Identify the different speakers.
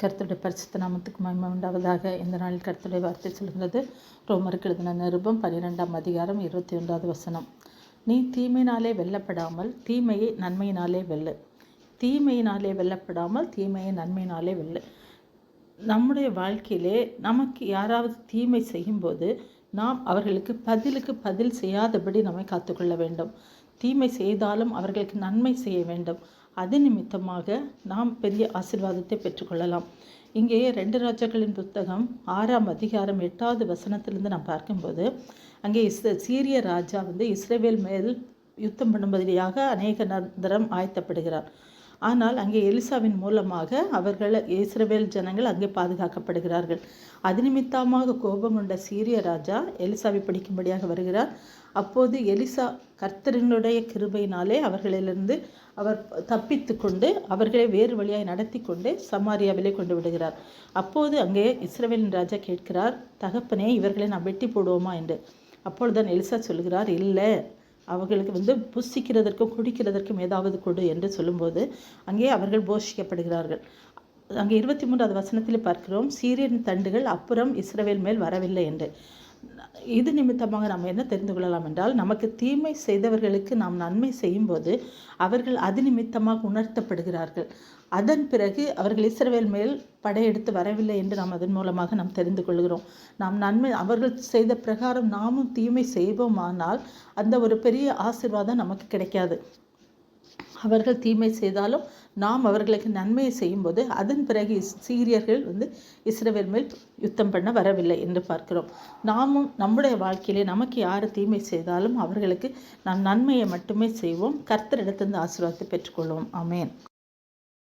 Speaker 1: கருத்துடைய பரிசுத்த நாமத்துக்கு மகிமை உண்டாவதாக இந்த நாளில் கருத்துடைய வார்த்தை சொல்கிறது ரோமருக்கு எழுதின நிருபம் பன்னிரெண்டாம் அதிகாரம் இருபத்தி ஒன்றாவது வசனம். நீ தீமையினாலே வெல்லப்படாமல் தீமையை நன்மையினாலே வெல்லு. தீமையினாலே வெல்லப்படாமல் தீமையை நன்மையினாலே வெல்லு. நம்முடைய வாழ்க்கையிலே நமக்கு யாராவது தீமை செய்யும்போது நாம் அவர்களுக்கு பதிலுக்கு பதில் செய்யாதபடி நம்மை காத்துக்கொள்ள வேண்டும். தீமை செய்தாலும் அவர்களுக்கு நன்மை செய்ய வேண்டும். அது நிமித்தமாக நாம் பெரிய ஆசிர்வாதத்தை பெற்றுக்கொள்ளலாம். இங்கே ரெண்டு ராஜாக்களின் புத்தகம் ஆறாம் அதிகாரம் எட்டாவது வசனத்திலிருந்து நாம் பார்க்கும்போது அங்கே இஸ் சீரிய ராஜா வந்து இஸ்ரேவேல் மேல் யுத்தம் பண்ணும்படியாக அநேக நந்திரம் ஆயத்தப்படுகிறார். ஆனால் அங்கே எலிசாவின் மூலமாக அவர்கள் இஸ்ரவேல் ஜனங்கள் அங்கே பாதுகாக்கப்படுகிறார்கள். அது நிமித்தமாக கோபம் கொண்ட சீரிய ராஜா எலிசாவை பிடிக்கும்படியாக வருகிறார். அப்போது எலிசா கர்த்தரினுடைய கிருபையினாலே அவர்களிலிருந்து அவர் தப்பித்து கொண்டு அவர்களை வேறு வழியாய் நடத்தி கொண்டு சமாரியாவிலே கொண்டு விடுகிறார். அப்போது அங்கே இஸ்ரவேலின் ராஜா கேட்கிறார் தகப்பனே இவர்களை நான் வெட்டி போடுவோமா? என்று. அப்பொழுதுதான் எலிசா சொல்கிறார் இல்லை அவர்களுக்கு வந்து புசிக்கிறதற்கும் குடிக்கிறதற்கும் ஏதாவது கொடு என்று சொல்லும்போது அங்கே அவர்கள் போஷிக்கப்படுகிறார்கள். அங்கே இருபத்தி மூன்றாவது வசனத்தில் பார்க்கிறோம் சீரியன் தண்டுகள் அப்புறம் இஸ்ரவேல் மேல் வரவில்லை என்று. இது நிமித்தமாக நாம் என்ன தெரிந்து கொள்ளலாம் என்றால் நமக்கு தீமை செய்தவர்களுக்கு நாம் நன்மை செய்யும்போது அவர்கள் அது நிமித்தமாக உணர்த்தப்படுகிறார்கள். அதன் பிறகு அவர்கள் இஸ்ரவேல் மேல் படையெடுத்து வரவில்லை என்று நாம் அதன் மூலமாக நாம் தெரிந்து கொள்கிறோம். நாம் நன்மை அவர்கள் செய்த பிரகாரம் நாமும் தீமை செய்வோமானால் அந்த ஒரு பெரிய ஆசிர்வாதம் நமக்கு கிடைக்காது. அவர்கள் தீமை செய்தாலும் நாம் அவர்களுக்கு நன்மையை செய்யும்போது அதன் பிறகு சீரியர்கள் வந்து இஸ்ரவேல் மேல் யுத்தம் பண்ண வரவில்லை என்று பார்க்கிறோம். நாமும் நம்முடைய வாழ்க்கையிலே நமக்கு யார் தீமை செய்தாலும் அவர்களுக்கு நாம் நன்மையை மட்டுமே செய்வோம். கர்த்தரிடத்திலிருந்து ஆசீர்வாதத்தை பெற்றுக்கொள்வோம். அமேன்